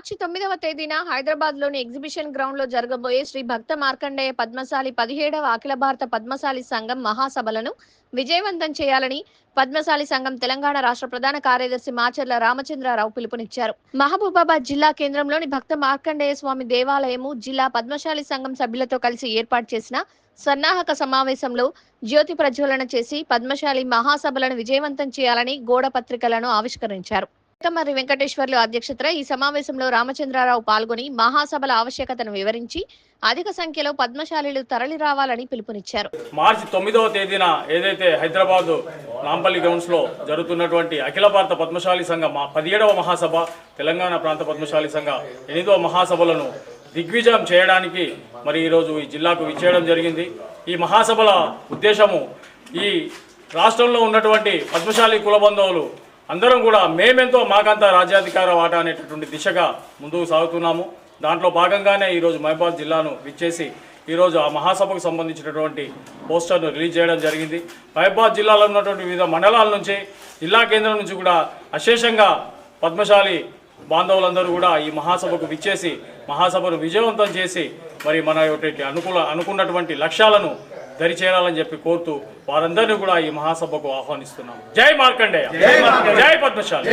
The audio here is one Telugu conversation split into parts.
మార్చి తొమ్మిదవ తేదీన హైదరాబాద్లోని ఎగ్జిబిషన్ గ్రౌండ్లో జరగబోయే శ్రీ భక్త మార్కండేయ పద్మశాలి పదిహేడవ అఖిల భారత పద్మశాలి సంఘం మహాసభలను విజయవంతం చేయాలని పద్మశాలి సంఘం తెలంగాణ రాష్ట్ర ప్రధాన కార్యదర్శి మాచర్ల రామచంద్రరావు పిలుపునిచ్చారు. మహబూబాబాద్ జిల్లా కేంద్రంలోని భక్త మార్కండేయ స్వామి దేవాలయము జిల్లా పద్మశాలి సంఘం సభ్యులతో కలిసి ఏర్పాటు చేసిన సన్నాహక సమావేశంలో జ్యోతి ప్రజ్వలన చేసి పద్మశాలి మహాసభలను విజయవంతం చేయాలని గోడ పత్రికలను ఆవిష్కరించారు. మరి వెంకటేశ్వర్లు అధ్యక్షతన ఈ సమావేశంలో రామచంద్రారావు పాల్గొని మహాసభల ఆవశ్యకతను వివరించి అధిక సంఖ్యలో పద్మశాలీలు తరలి రావాలని పిలుపునిచ్చారు. మార్చి తొమ్మిదవ తేదీన ఏదైతే హైదరాబాద్ నాంపల్లి గ్రౌండ్స్లో జరుగుతున్నటువంటి అఖిల భారత పద్మశాలి సంఘ మా పదిహేడవ మహాసభ తెలంగాణ ప్రాంత పద్మశాలి సంఘ ఎనిమిదవ మహాసభలను దిగ్విజయం చేయడానికి మరి ఈరోజు ఈ జిల్లాకు విచ్చేయడం జరిగింది. ఈ మహాసభల ఉద్దేశము ఈ రాష్ట్రంలో ఉన్నటువంటి పద్మశాలి కుల బంధువులు అందరం కూడా మేమెంతో మాకంతా రాజ్యాధికార వాటా అనేటటువంటి దిశగా ముందుకు సాగుతున్నాము. దాంట్లో భాగంగానే ఈరోజు మహబాద్ జిల్లాను విచ్చేసి ఈరోజు ఆ మహాసభకు సంబంధించినటువంటి పోస్టర్ను రిలీజ్ చేయడం జరిగింది. మహబాద్ జిల్లాలో ఉన్నటువంటి వివిధ మండలాల నుంచి జిల్లా కేంద్రం నుంచి కూడా అశేషంగా పద్మశాలి బాంధవులందరూ కూడా ఈ మహాసభకు విచ్చేసి మహాసభను విజయవంతం చేసి మరి మన అనుకూల అనుకున్నటువంటి లక్ష్యాలను దరి చేరాలని చెప్పి కోరుతూ వారందరినీ కూడా ఈ మహాసభకు ఆహ్వానిస్తున్నాం. జై మార్కండేయ. జై పద్మశాలి.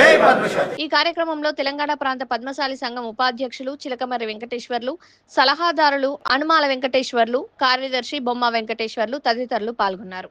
ఈ కార్యక్రమంలో తెలంగాణ ప్రాంత పద్మశాలి సంఘం ఉపాధ్యక్షులు చిలకమర్రి వెంకటేశ్వర్లు సలహాదారులు అనుమాల వెంకటేశ్వర్లు కార్యదర్శి బొమ్మ వెంకటేశ్వర్లు తదితరులు పాల్గొన్నారు.